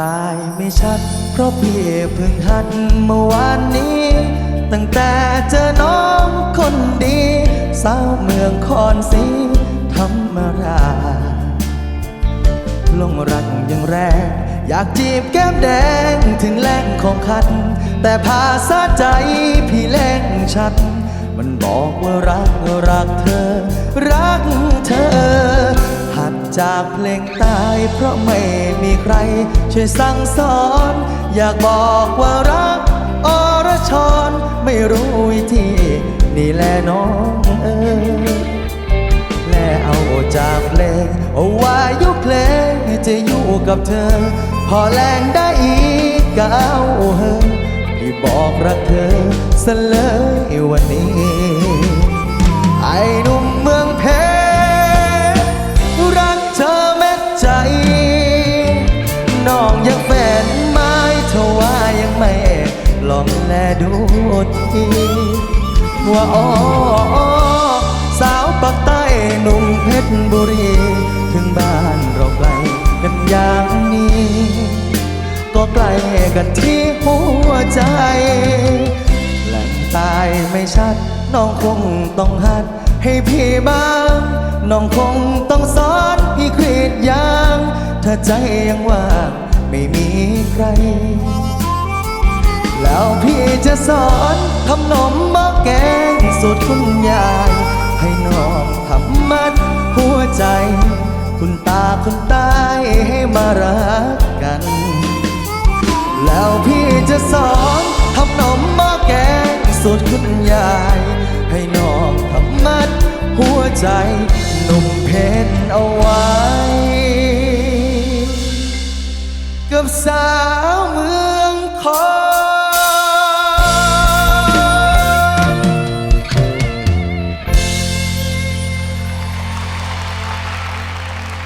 ตายไม่ชัด เพราะพี่เพิ่งหัดเมื่อวานนี้ ตั้งแต่เจอน้องคนดี สาวเมืองคอนสีธรรมราลงรักย่างแรงอยากจีบแก้มแดงถึงแหลงของคัน แต่ภาษาใจพี่แหลงชัด มันบอกว่ารักรักเธอ รักเธอ จากเพลงตายเพราะไม่มีใคร ช่วยสั่งสอน อยากบอกว่ารักอรชรไม่รู้วิธี นี่แหละน้องเออและเอาจากเพลงเอาว่ายุเพลงจะอยู่กับเธอ พอแรงได้อีกก็เอาเฮอพี่บอกรักเธอซะเลยวันนี้ไอ้ ลองแลดูทีว่าอ๋อสาวปักใต้หนุ่มเพชรบุรี ถึงบ้านเราไกลกันอย่างนี้ ก็ใกล้กันที่หัวใจแหล่งตายไม่ชัด น้องคงต้องหัดให้พี่บ้าง น้องคงต้องสอนพี่กรีดยาง ถ้าใจยังว่างไม่มีใคร แล้วพี่จะสอนทำนมหม้อแกงสูตคุณยาย ให้น้องทำมัดหัวใจ คุณตาคุณตายให้มารักกัน แล้วพี่จะสอนทำนมหม้อแกงสูตคุณยาย ให้น้องทำมัดหัวใจนมเพชรเอาไว้กับสาวเมืองคอ